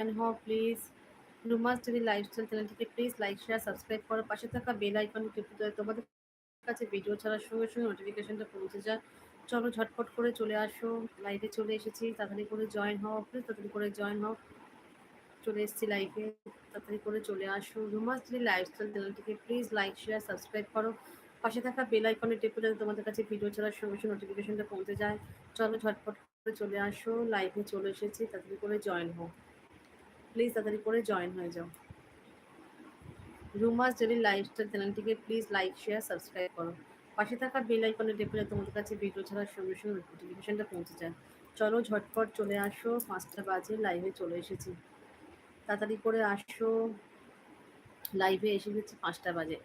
Join হও please Ruma's daily lifestyle চ্যানেলটিকে please like share subscribe করো পাশে থাকা বেল আইকন টিপে দেয় তোমাদের কাছে ভিডিও ছাড়ার সঙ্গে সঙ্গে নোটিফিকেশনটা পৌঁছে যায়। চলো ঝটপট করে চলে আসো। লাইভে চলে এসেছি। তাড়াতাড়ি করে জয়েন হও প্লিজ তাড়াতাড়ি করে জয়েন হও। চলে এসেছি লাইভে তাড়াতাড়ি করে চলে আসো। রুমাস টেলি লাইফস্টাইল চ্যানেলটিকে প্লিজ লাইক শেয়ার সাবস্ক্রাইব করো। পাশে থাকা বেল আইকনে টিপে যাতে তোমাদের কাছে ভিডিও ছাড়ার সঙ্গে সঙ্গে নোটিফিকেশনটা পৌঁছে যায়। চলো ঝটপট করে চলে আসো। লাইভে চলে এসেছি। তাড়াতাড়ি করে জয়েন হও। প্লিজ তাড়াতাড়ি করে জয়েন হয়ে যাও। রুমাস ডেলি লাইফস্টাইল চ্যানেলটিকে প্লিজ লাইক শেয়ার সাবস্ক্রাইব করো। পাশে থাকা বেল আইকনে টিপে যাতে তোমাদের কাছে ভিডিও ছাড়ার সঙ্গে সঙ্গে নোটিফিকেশনটা পৌঁছে যায়। চলো ঝটপট চলে আসো, পাঁচটা বাজে লাইভে চলে এসেছি। তাড়াতাড়ি করে আসো লাইভে এসে গেছি পাঁচটা বাজে।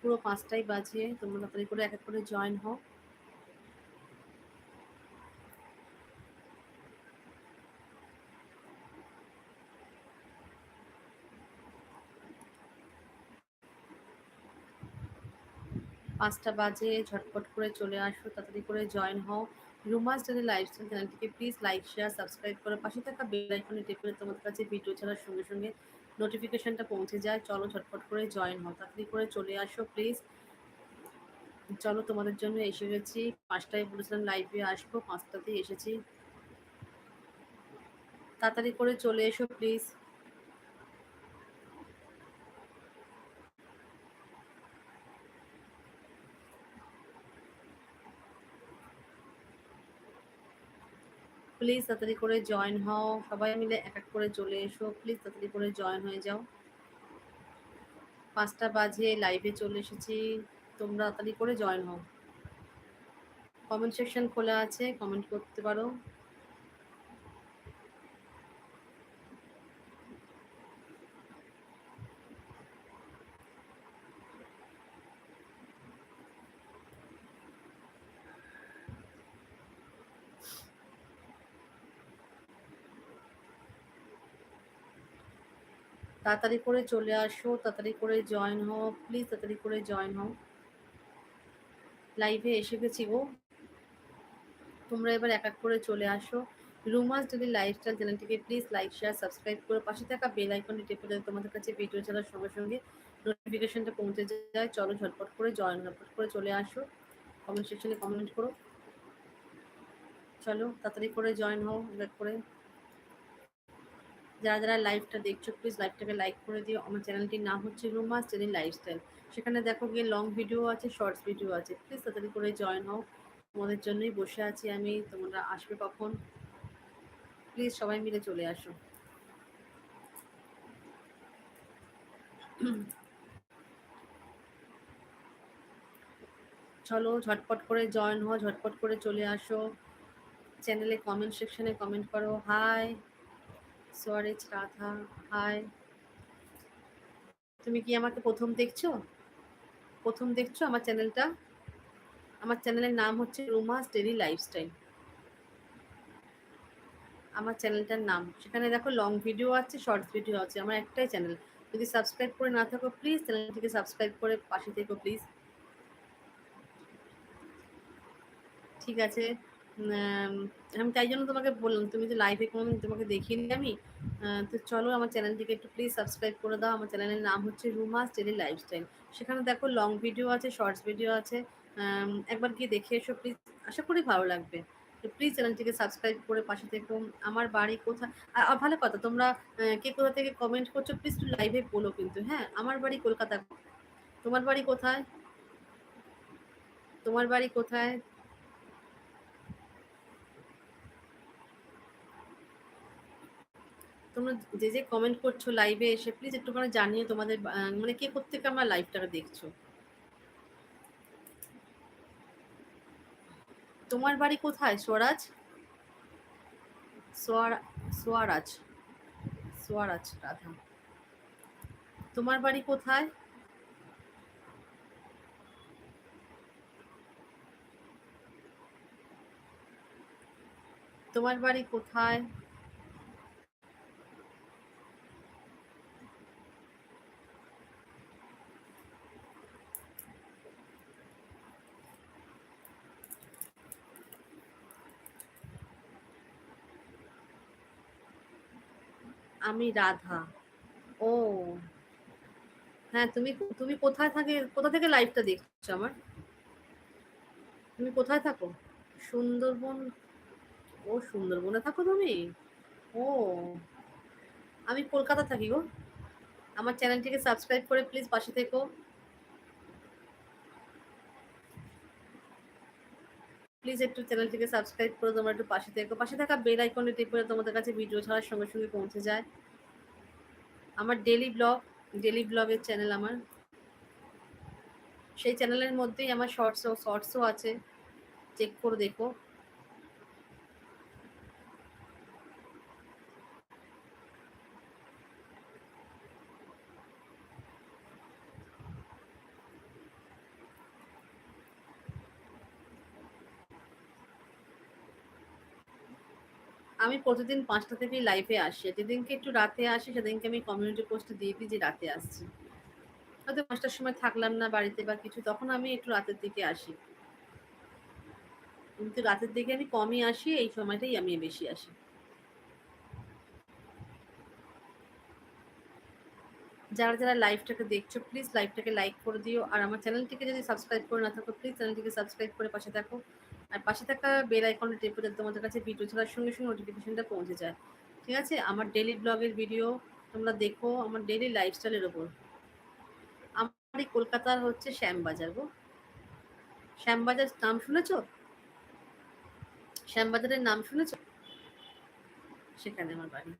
পুরো পাঁচটাই বাজে, তোমরা তাড়াতাড়ি করে এক এক করে জয়েন হও। পাঁচটা বাজে, ঝটপট করে চলে আসো, তাড়াতাড়ি করে জয়েন হও। রুমাস ডেলি লাইফস্টাইল চ্যানেলটিকে প্লিজ লাইক শেয়ার সাবস্ক্রাইব করে পাশে থাকা বেল আইকনে টিপে তোমাদের কাছে ভিডিও ছাড়ার সঙ্গে সঙ্গে নোটিফিকেশনটা পৌঁছে যায়। চলো ঝটপট করে জয়েন হও, তাড়াতাড়ি করে চলে আসো প্লিজ চলো তোমাদের জন্য এসে গেছি। পাঁচটায় বলেছিলাম লাইভে আসব, পাঁচটাতেই এসেছি। তাড়াতাড়ি করে চলে এসো প্লিজ প্লিজ তাড়াতাড়ি করে জয়েন হও। সবাই মিলে এক এক করে চলে এসো। প্লিজ তাড়াতাড়ি করে জয়েন হয়ে যাও। পাঁচটা বাজে লাইভে চলে এসেছি। তোমরা তাড়াতাড়ি করে জয়েন হও। কমেন্ট সেকশন খোলা আছে কমেন্ট করতে পারো। তাড়াতাড়ি করে চলে আসো, তাড়াতাড়ি করে জয়েন হও প্লিজ তাড়াতাড়ি করে জয়েন হও। লাইভে এসে গেছি গো। তোমরা এবার এক এক করে চলে আসো। রুমাস যদি লাইফস্টাইল চ্যানেলটিকে প্লিজ লাইক শেয়ার সাবস্ক্রাইব করে পাশে থাকা বেল আইকনটি টিপে দেয় তোমাদের কাছে ভিডিও ছাড়ার সঙ্গে সঙ্গে নোটিফিকেশনটা পৌঁছে যায়। চলো ঝটপট করে জয়েন ঝটপট করে চলে আসো। কমেন্ট সেকশনে কমেন্ট করো। চলো তাড়াতাড়ি করে জয়েন হও এক করে। যারা যারা লাইভটা দেখছ প্লিজ লাইভটাকে লাইক করে দিও। আমার চ্যানেলটির নাম হচ্ছে রুমা চ্যানেল লাইফস্টাইল সেখানে দেখো গিয়ে লং ভিডিও আছে শর্টস ভিডিও আছে। প্লিজ তাড়াতাড়ি করে জয়েন হও। তোমাদের জন্যই বসে আছি আমি। তোমরা আসবে কখন? প্লিজ সবাই মিলে চলে আসো। চলো, ঝটপট করে জয়েন হও, ঝটপট করে চলে আসো। চ্যানেলে কমেন্ট সেকশনে কমেন্ট করো। হাই সোয়ারেজ রাধা, হাই। তুমি কি আমাকে প্রথম দেখছ? প্রথম দেখছ আমার চ্যানেলটা? আমার চ্যানেলের নাম হচ্ছে রুমাস ডেলি লাইফস্টাইল। আমার চ্যানেলটার নাম। সেখানে দেখো লং ভিডিও আছে শর্টস ভিডিও আছে, আমার একটাই চ্যানেল। যদি সাবস্ক্রাইব করে না থাকো প্লিজ চ্যানেলটিকে সাবস্ক্রাইব করে পাশে থেকো প্লিজ ঠিক আছে। আমি তাই জন্য তোমাকে বললাম, তুমি যে লাইভে কোনো তোমাকে দেখিনি আমি তো চলো আমার চ্যানেলটিকে একটু প্লিজ সাবস্ক্রাইব করে দাও। আমার চ্যানেলের নাম হচ্ছে রুমাস ডেলি লাইফস্টাইল সেখানে দেখো লং ভিডিও আছে শর্টস ভিডিও আছে একবার গিয়ে দেখে এসো প্লিজ আশা করি ভালো লাগবে। তো প্লিজ চ্যানেলটিকে সাবস্ক্রাইব করে পাশে থেকো। আমার বাড়ি কোথায় আর ভালো কথা, তোমরা কে কোথা থেকে কমেন্ট করছ প্লিজ একটু লাইভে বলো কিন্তু হ্যাঁ? আমার বাড়ি কলকাতা। তোমার বাড়ি কোথায়? তোমার বাড়ি কোথায়? তোমরা যে যে কমেন্ট করছ লাইভে এসে প্লিজ একটুখানি জানিয়ে তোমাদের মানে কে কোথেকে আমার লাইভটাকে দেখছ? তোমার বাড়ি কোথায় স্বরাজ সোয়ারাজ সোয়ারাজ রাধা। তোমার বাড়ি কোথায়? তোমার বাড়ি কোথায়? আমি রাধা। ও। হ্যাঁ তুমি তুমি কোথায় থাকে, কোথা থেকে লাইভটা দেখছ আমার? তুমি কোথায় থাকো? সুন্দরবন? ও, সুন্দরবনে থাকো তুমি? ও। আমি কলকাতা থাকি গো। আমার চ্যানেলটিকে সাবস্ক্রাইব করে প্লিজ পাশে থেকো। প্লিজ একটু চ্যানেলটিকে সাবস্ক্রাইব করে তোমরা একটু পাশে থেকো। পাশে থাকা বেল আইকনে টিপ করে তোমাদের কাছে ভিডিও ছাড়ার সঙ্গে সঙ্গে পৌঁছে যায়। আমার ডেলি ব্লগ ডেলি ব্লগের চ্যানেল আমার। সেই চ্যানেলের মধ্যেই আমার শর্টসও শর্টসও আছে। চেক করে দেখো। আমি প্রতিদিন পাঁচটা থেকেই লাইভে আসি। যেদিনকে একটু রাতে আসি, সেদিনকে আমি কমিউনিটি পোস্টে দিয়ে দিই যে রাতে আসছি। হয়তো পাঁচটার সময় থাকলাম না বাড়িতে বা কিছু, তখন আমি একটু রাতের দিকে আসি। কিন্তু রাতের দিকে আমি কমই আসি, এই সময়টাই আমি বেশি আসি। যারা যারা লাইভটাকে দেখছ প্লিজ লাইভটাকে লাইক করে দিও। আর আমার চ্যানেলটিকে যদি সাবস্ক্রাইব করে না থাকো প্লিজ চ্যানেলটিকে সাবস্ক্রাইব করে পাশে থাকো। আর পাশে থাকা বেল আইকনটা টেপে যাতে তোমাদের কাছে ভিডিও ছাড়ার সঙ্গে সঙ্গে নোটিফিকেশনটা পৌঁছে যায়। ঠিক আছে? আমার ডেলি ব্লগের ভিডিও তোমরা দেখো, আমার ডেলি লাইফস্টাইলের ওপর। আমার এই কলকাতার হচ্ছে শ্যামবাজার গো। শ্যামবাজার নাম শুনেছ? শ্যামবাজারের নাম শুনেছ? সেখানে আমার বাড়ি।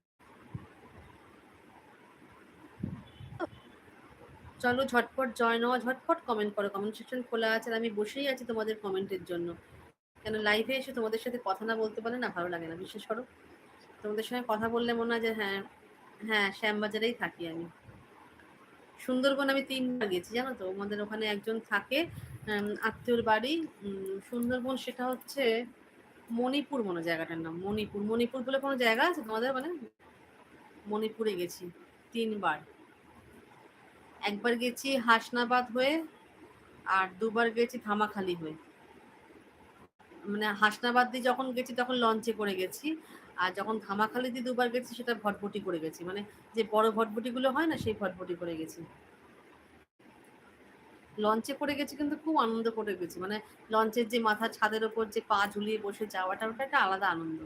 চলো ঝটপট জয় নেওয়া ঝটপট কমেন্ট করো। কমেন্ট সেকশন খোলা আছে আর আমি বসেই আছি তোমাদের কমেন্টের জন্য। কেন লাইভে এসে তোমাদের সাথে কথা না বলতে পারলে না ভালো লাগে না বিশেষ করো? তোমাদের সঙ্গে কথা বললে মনে হয় যে হ্যাঁ হ্যাঁ শ্যামবাজারেই থাকি আমি। সুন্দরবন আমি তিনবার গেছি, জানো তো? আমাদের ওখানে একজন থাকে আত্মীয়র বাড়ি সুন্দরবন সেটা হচ্ছে মণিপুর মনে জায়গাটার নাম, মণিপুর। মণিপুর বলে কোনো জায়গা আছে তোমাদের মানে মণিপুরে গেছি তিনবার। একবার গেছি হাসনাবাদ হয়ে, আর দুবার গেছি ধামাখালি হয়ে। মানে হাসনাবাদ দিয়ে যখন গেছি তখন লঞ্চে করে গেছি। আর যখন ধামাখালি দিয়ে দুবার গেছি সেটা ভটভটি করে গেছি। মানে যে বড় ভটভটিগুলো হয় না, সেই ভটভটি করে গেছি। লঞ্চে করে গেছি কিন্তু খুব আনন্দ করে গেছি। মানে লঞ্চের যে মাথা ছাদের ওপর যে পা ঝুলিয়ে বসে যাওয়াটা, ওটা একটা আলাদা আনন্দ।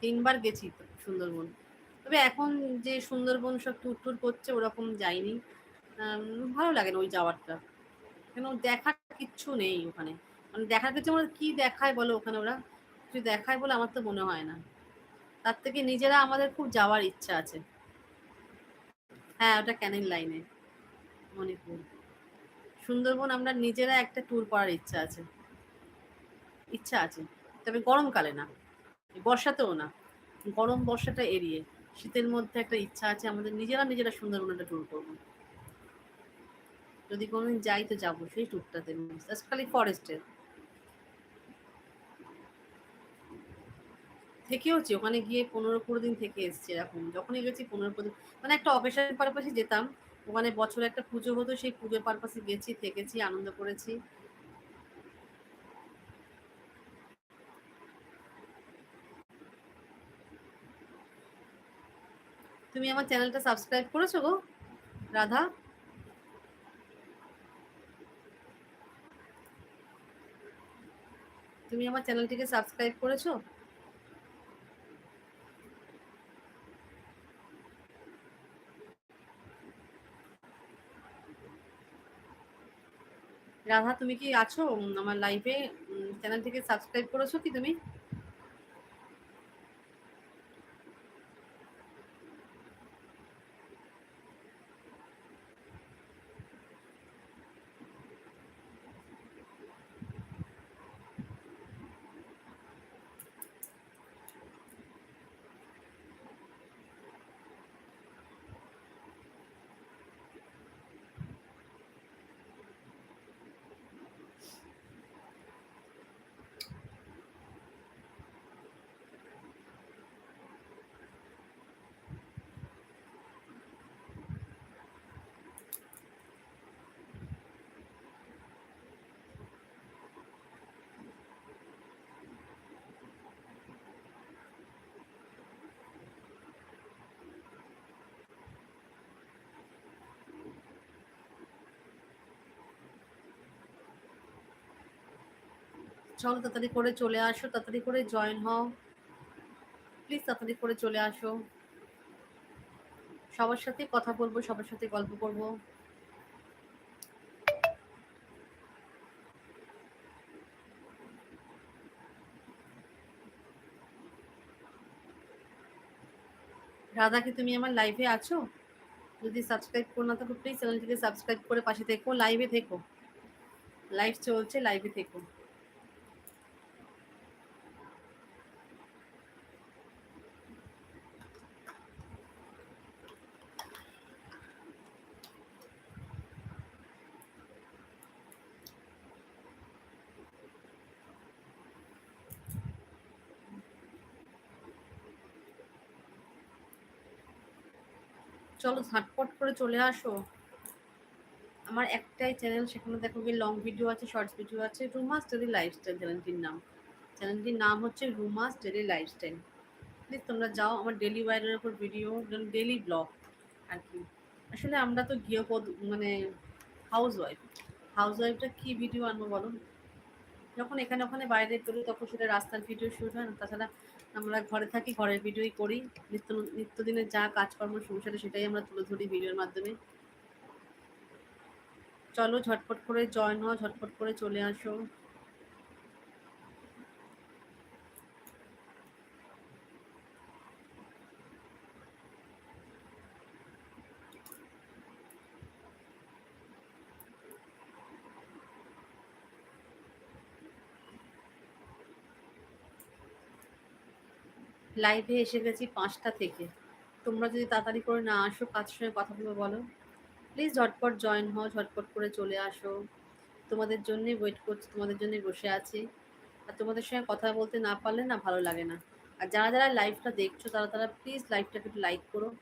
তিনবার গেছি সুন্দরবন। তবে এখন যে সুন্দরবন সব টুর টুর করছে, ওরকম যাইনি। ভালো লাগে না ওই যাওয়ারটা। কেন দেখার কিচ্ছু নেই ওখানে। মানে দেখার কিছু আমরা কি দেখায় বলো ওখানে ওরা? কিছু দেখায় বলে আমার তো মনে হয় না। তার থেকে নিজেরা আমাদের খুব যাওয়ার ইচ্ছা আছে। হ্যাঁ ওটা ক্যানিং লাইনে মণিপুর। সুন্দরবন আমরা নিজেরা একটা ট্যুর করার ইচ্ছা আছে। ইচ্ছা আছে। তবে গরমকালে না। বর্ষাতেও না। গরম বর্ষাটা এড়িয়ে। শীতের মধ্যে একটা ইচ্ছা আছে আমাদের। নিজেরা নিজেরা সুন্দরবন একটা ট্যুর করব। যদি কোনোদিন যাই তো যাব সেই ট্যুরটাতে খালি ফরেস্টের থেকেওছি ওখানে গিয়ে পনেরো কুড়ি দিন থেকে এসছি এরকম। যখনই গেছি পনেরো কুড়ি দিন মানে একটা অকেশন পারপাসে যেতাম। ওখানে বছরে একটা পুজো হতো, সেই পুজোর পারপাসে গেছি, থেকেছি, আনন্দ করেছি। তুমি আমার চ্যানেলটা সাবস্ক্রাইব করেছ গো, রাধা? তুমি আমার চ্যানেলটিকে সাবস্ক্রাইব করেছ? রাধা, তুমি কি আছো? আমার লাইভে চ্যানেলটিকে সাবস্ক্রাইব করেছ কি তুমি? চলো তাড়াতাড়ি করে চলে আসো, তাড়াতাড়ি করে জয়েন হও। প্লিজ তাড়াতাড়ি করে চলে আসো। সবার সাথে কথা বলব, সবার সাথে গল্প করব। রাধা কি তুমি আমার লাইভে আছো? যদি সাবস্ক্রাইব করো না থাকো প্লিজ চ্যানেলটিকে সাবস্ক্রাইব করে পাশে থেকো লাইভে থেকো। লাইভ চলছে লাইভে থেকো। চলো ঝাটপট করে চলে আসো। আমার একটাই চ্যানেল সেখানে দেখো গিয়ে লং ভিডিও আছে শর্টস ভিডিও আছে, রুমাস ডেলি লাইফস্টাইল চ্যানেলটির নাম। চ্যানেলটির নাম হচ্ছে রুমাস ডেলি লাইফস্টাইল প্লিজ তোমরা যাও, আমার ডেলি ওয়ারের ওপর ভিডিও ডেলি ব্লগ আর কি। আসলে আমরা তো গৃহপদ মানে হাউস ওয়াইফ হাউস ওয়াইফটা কী ভিডিও আনব বলো? যখন এখানে ওখানে বাইরে করি তখন সেটা রাস্তার ভিডিও শুট হয় না। তাছাড়া আমরা ঘরে থাকি, ঘরের ভিডিওই করি। নিত্য নিত্যদিনের যা কাজকর্ম সংসারে সেটাই আমরা তুলে ধরি ভিডিওর মাধ্যমে। চলো ঝটপট করে জয়েন হও, ঝটপট করে চলে আসো। লাইভে এসে গেছি পাঁচটা থেকে। তোমরা যদি তাড়াতাড়ি করে না আসো কাজ সঙ্গে কথা বলব বলো? প্লিজ ঝটপট জয়েন হও, ঝটপট করে চলে আসো। তোমাদের জন্যে ওয়েট করছি, তোমাদের জন্যে বসে আছি। আর তোমাদের সঙ্গে কথা বলতে না পারলে না ভালো লাগে না। আর যারা যারা লাইভটা দেখছ, তারা তারা প্লিজ লাইভটা একটু লাইক করো।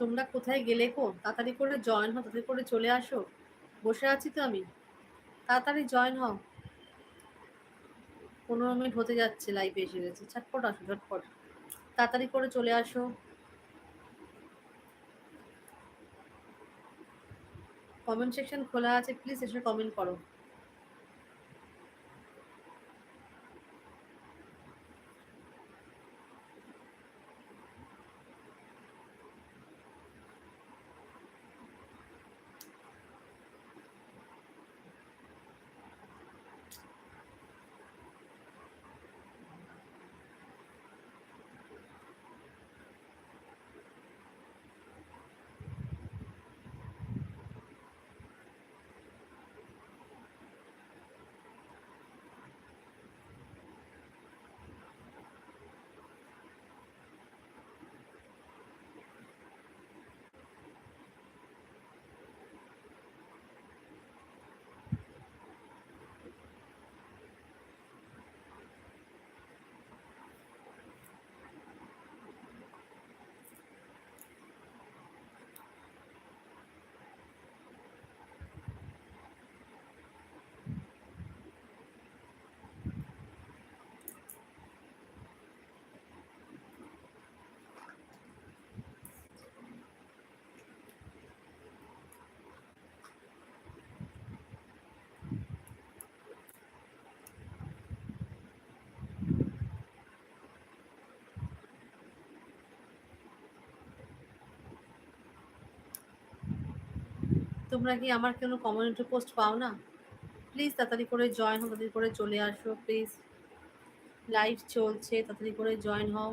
তোমরা কোথায় গেলে কো? তাড়াতাড়ি করে জয়েন হও, তাড়াতাড়ি করে চলে আসো। বসে আছি তো আমি। তাড়াতাড়ি জয়েন হও। পনেরো মিনিট হতে যাচ্ছে লাইভে এসে গেছে। ঝটপট আসো ঝটপট তাড়াতাড়ি করে চলে আসো। কমেন্ট সেকশন খোলা আছে প্লিজ এসে কমেন্ট করো। তোমরা কি আমার কোনো কমিউনিটি পোস্ট পাও না? প্লিজ তাড়াতাড়ি করে জয়েন হও, তাড়াতাড়ি করে চলে আসো প্লিজ লাইভ চলছে, তাড়াতাড়ি করে জয়েন হও।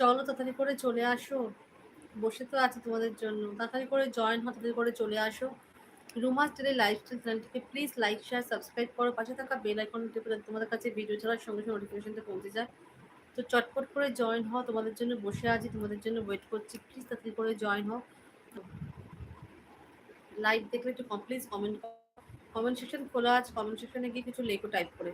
চলো তাড়াতাড়ি করে চলে আসো। বসে তো আছে তোমাদের জন্য। তাড়াতাড়ি করে জয়েন হও, তাড়াতাড়ি করে চলে আসো। রুমাস টেলি লাইফস্টাইল চ্যানেলটিকে প্লিজ লাইক শেয়ার সাবস্ক্রাইব করো। পাশে থাকা বেল আইকন টিপে তোমাদের কাছে ভিডিও ছাড়ার সঙ্গে সঙ্গে নোটিফিকেশনটা পৌঁছে যায়। তো চটপট করে জয়েন হও, তোমাদের জন্য বসে আছি, তোমাদের জন্য ওয়েট করছি। প্লিজ তাড়াতাড়ি করে জয়েন হও। লাইভ দেখলে একটু প্লিজ কমেন্ট কমেন্ট সেকশন খোলা আছে কমেন্ট সেকশনে গিয়ে কিছু লেখো টাইপ করে।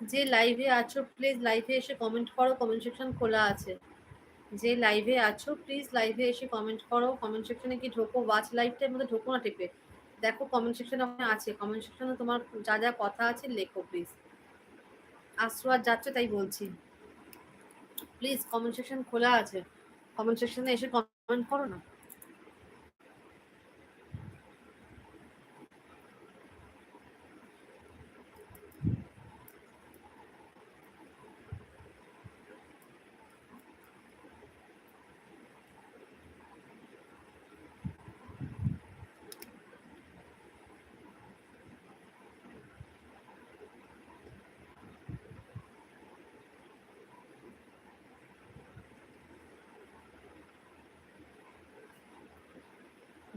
যে লাইভে আছো প্লিজ লাইভে এসে কমেন্ট করো কমেন্ট সেকশন খোলা আছে। যে লাইভে আছো প্লিজ লাইভে এসে কমেন্ট করো। কমেন্ট সেকশনে কি ঢোকো? ওয়াচ লাইভটার মধ্যে ঢোকো না, টিপে। দেখো কমেন্ট সেকশন ওখানে আছে। কমেন্ট সেকশনে তোমার যা যা কথা আছে, লেখো প্লিজ আর যাচ্ছে, তাই বলছি। প্লিজ কমেন্ট সেকশন খোলা আছে। কমেন্ট সেকশনে এসে কমেন্ট করো না।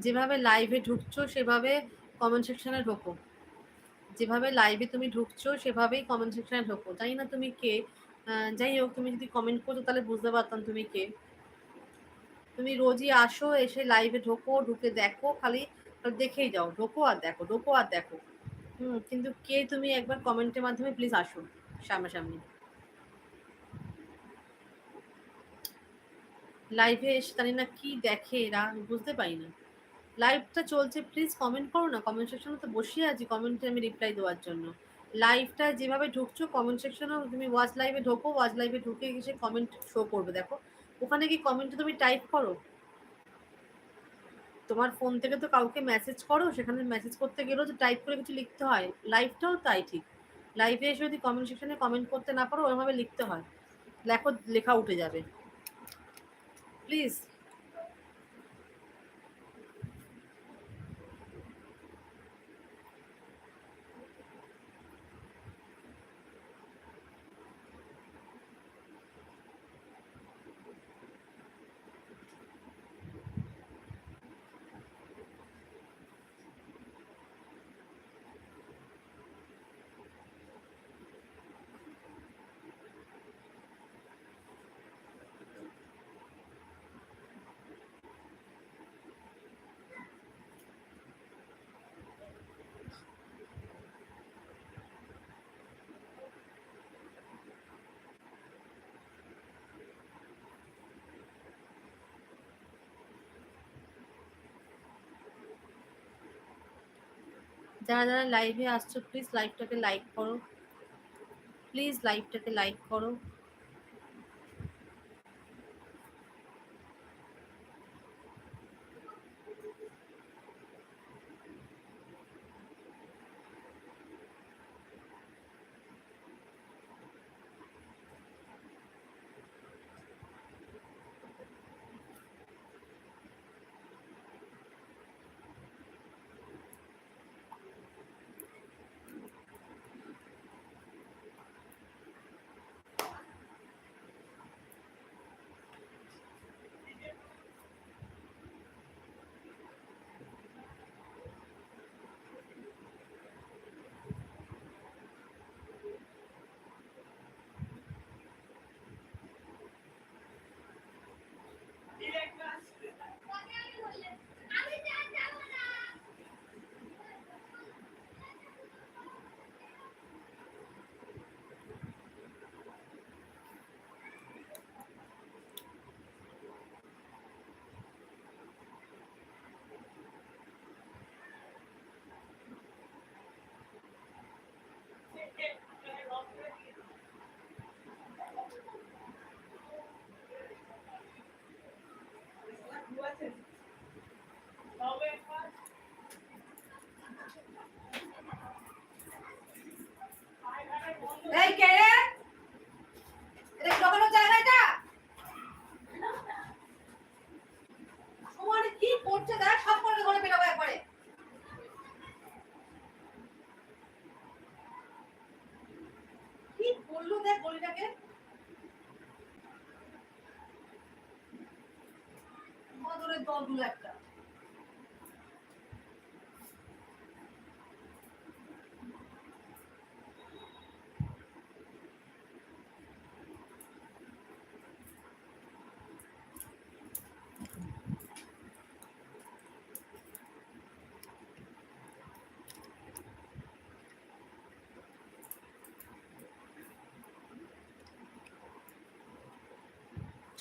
যেভাবে লাইভে ঢুকছো, সেভাবে কমেন্ট সেকশনে ঢোকো। যেভাবে লাইভে তুমি ঢুকছো, সেভাবেই কমেন্ট সেকশনে ঢোকো। জানি না তুমি কে। যাই হোক, তুমি যদি কমেন্ট করছ তাহলে বুঝতে পারতাম তুমি কে। তুমি রোজই আসো, এসে লাইভে ঢোকো, ঢুকে দেখো, খালি দেখেই যাও। ঢোকো আর দেখো, ঢোকো আর দেখো। হুম, কিন্তু কে তুমি একবার কমেন্টের মাধ্যমে প্লিজ আসো সামনাসামনি। লাইভে এসে জানি না কি দেখে এরা বুঝতে পারি না। লাইভটা চলছে প্লিজ কমেন্ট করো না কমেন্ট সেকশনে তো বসিয়ে আছি কমেন্টে আমি রিপ্লাই দেওয়ার জন্য। লাইভটা যেভাবে ঢুকছো কমেন্ট সেকশনেও তুমি ওয়াচ লাইভে ঢোকো ওয়াচ লাইভে ঢুকে গেছে কমেন্ট শো করবে, দেখো। ওখানে কি কমেন্টে তুমি টাইপ করো? তোমার ফোন থেকে তো কাউকে মেসেজ করো, সেখানে মেসেজ করতে গেলেও তো টাইপ করে কিছু লিখতে হয়। লাইভটাও তাই ঠিক। লাইভে এসে যদি কমেন্ট সেকশনে কমেন্ট করতে না পারো, ওইভাবে লিখতে হয়। লেখো, লেখা উঠে যাবে। প্লিজ যারা যারা লাইভে আসছো প্লিজ লাইভটাকে লাইক করো। প্লিজ লাইভটাকে লাইক করো।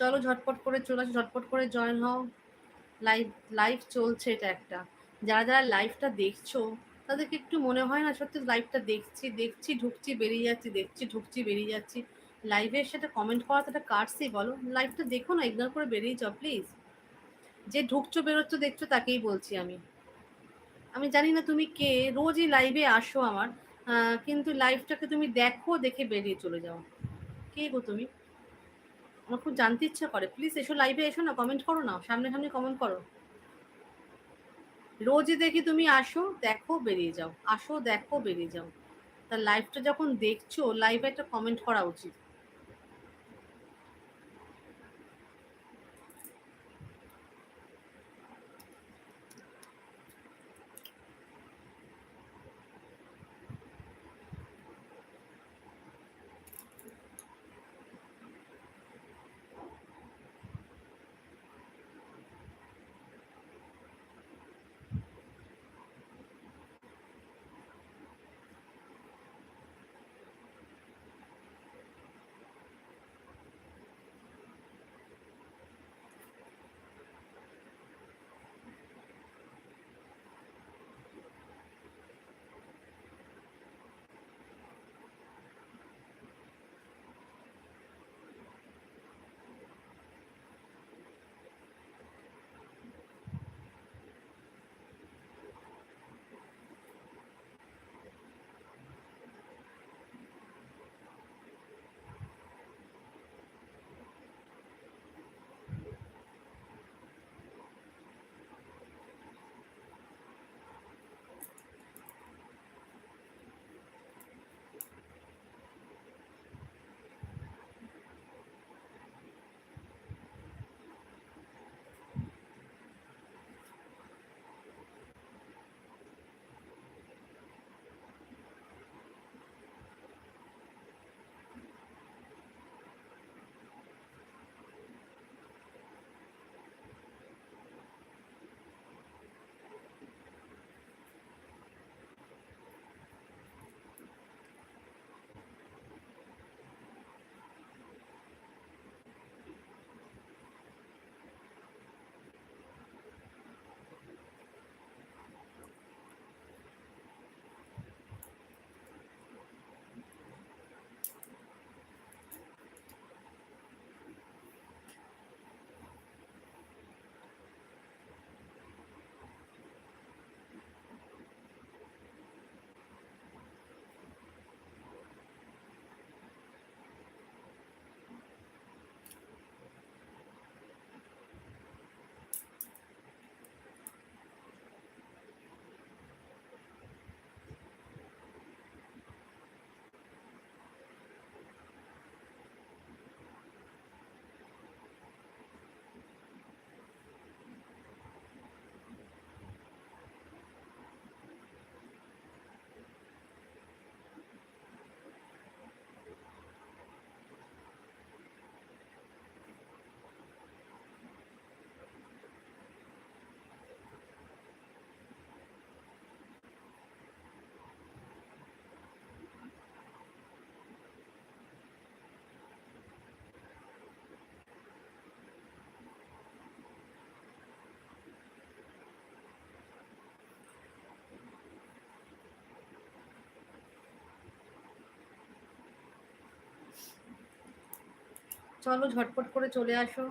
চলো ঝটপট করে চলে আসো, ঝটপট করে জয়েন হও। লাইভ লাইভ চলছে এটা একটা। যারা যারা লাইভটা দেখছ, তাদেরকে একটু মনে হয় না সত্যি লাইভটা দেখছি দেখছি, ঢুকছি, বেরিয়ে যাচ্ছি, দেখছি, ঢুকছি, বেরিয়ে যাচ্ছি। লাইভে সেটা কমেন্ট করা তো একটা কাটছি বলো। লাইভটা দেখো না ইগনোর করে বেরিয়ে যাও প্লিজ যে ঢুকছো, বেরোচ্ছ, দেখছ, তাকেই বলছি আমি। আমি জানি না তুমি কে, রোজই লাইভে আসো আমার। কিন্তু লাইভটাকে তুমি দেখো, দেখে বেরিয়ে চলে যাও। কে গো তুমি? আমার খুব জানতে ইচ্ছা করে। প্লিজ এসো লাইভে এসো না কমেন্ট করো না সামনে সামনে কমেন্ট করো। রোজই দেখি তুমি আসো, দেখো, বেরিয়ে যাও। আসো, দেখো, বেরিয়ে যাও। তা লাইভটা যখন দেখছ লাইভে একটা কমেন্ট করা উচিত। চলো ঝটপট করে চলে আসো।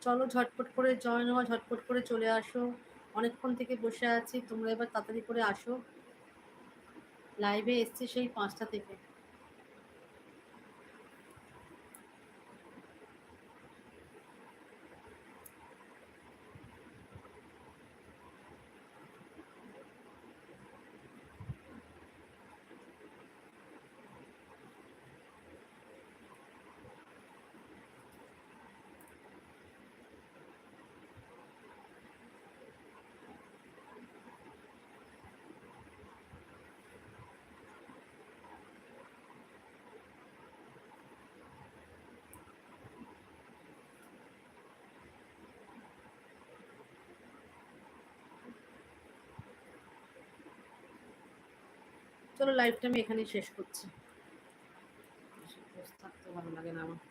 চলো ঝটপট করে জয় নেওয়া ঝটপট করে চলে আসো। অনেকক্ষণ থেকে বসে আছি, তোমরা এবার তাড়াতাড়ি করে আসো। লাইভে এসছি সেই পাঁচটা থেকে। লাইভটা আমি এখানেই শেষ করছি। ভালো লাগে না আমার।